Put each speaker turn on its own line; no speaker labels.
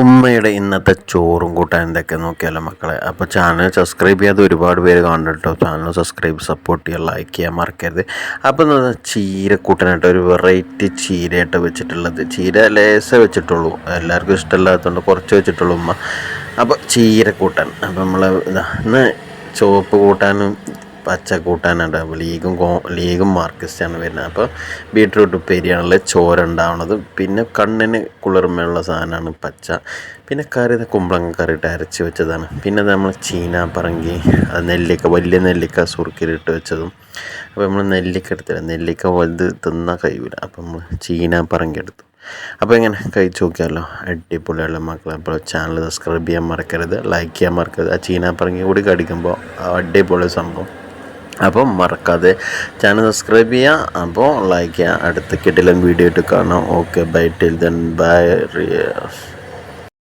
ഉമ്മയുടെ ഇന്നത്തെ ചോറും കൂട്ടാൻ എന്തൊക്കെ നോക്കിയാലോ മക്കളെ? അപ്പോൾ ചാനൽ സബ്സ്ക്രൈബ് ചെയ്യാതെ ഒരുപാട് പേര് കണ്ടിട്ടോ ചാനൽ സബ്സ്ക്രൈബ് സപ്പോർട്ട് ചെയ്യുക ലൈക്ക് ചെയ്യാൻ മറക്കരുത്. അപ്പോൾ എന്ന് പറഞ്ഞാൽ ചീര കൂട്ടാനായിട്ട് ഒരു വെറൈറ്റി ചീരയായിട്ട് വെച്ചിട്ടുള്ളത്. ചീര ലേസ വെച്ചിട്ടുള്ളൂ. എല്ലാവർക്കും ഇഷ്ടമില്ലാത്തതുകൊണ്ട് കുറച്ച് വെച്ചിട്ടുള്ളൂ ഉമ്മ. അപ്പോൾ ചീര കൂട്ടാൻ അപ്പോൾ നമ്മൾ ഇന്ന് ചുവപ്പ് കൂട്ടാനും പച്ച കൂട്ടാനുണ്ടാവും ലീഗും കോ ലീഗും മാർക്കിസ്റ്റാണ് വരുന്നത്. അപ്പോൾ ബീട്രൂട്ട് ഉപ്പേരിയാണല്ലോ ചോര ഉണ്ടാവുന്നത് പിന്നെ കണ്ണിന് കുളിർമയുള്ള സാധനമാണ് പച്ച. പിന്നെ കറി കുമ്പളങ്ങ കറിയിട്ട് അരച്ച് വെച്ചതാണ്. പിന്നെ നമ്മൾ ചീന പറങ്കി നെല്ലിക്ക വലിയ നെല്ലിക്ക സുറുക്കിലിട്ട് വെച്ചതും. അപ്പോൾ നമ്മൾ നെല്ലിക്ക എടുത്തില്ല. നെല്ലിക്ക വലുത് തിന്നാൽ കഴിയില്ല അപ്പോൾ നമ്മൾ ചീന പറങ്കി എടുത്തു. അപ്പോൾ ഇങ്ങനെ കഴിച്ച് നോക്കിയാലോ. അടിപൊളിയുള്ള മക്കളെ. അപ്പോൾ ചാനൽ സബ്സ്ക്രൈബ് ചെയ്യാൻ മറക്കരുത്. ലൈക്ക് ചെയ്യാൻ മറക്കരുത്. ആ ചീന പറങ്കി കൂടി കടിക്കുമ്പോൾ അടിപൊളി സംഭവം. അപ്പോൾ മറക്കാതെ ചാനൽ സബ്സ്ക്രൈബ് ചെയ്യുക അപ്പോൾ ലൈക്ക് ചെയ്യുക അടുത്ത കിട്ടിലും വീഡിയോ ഇട്ട് കാണാം. Okay bye till then bye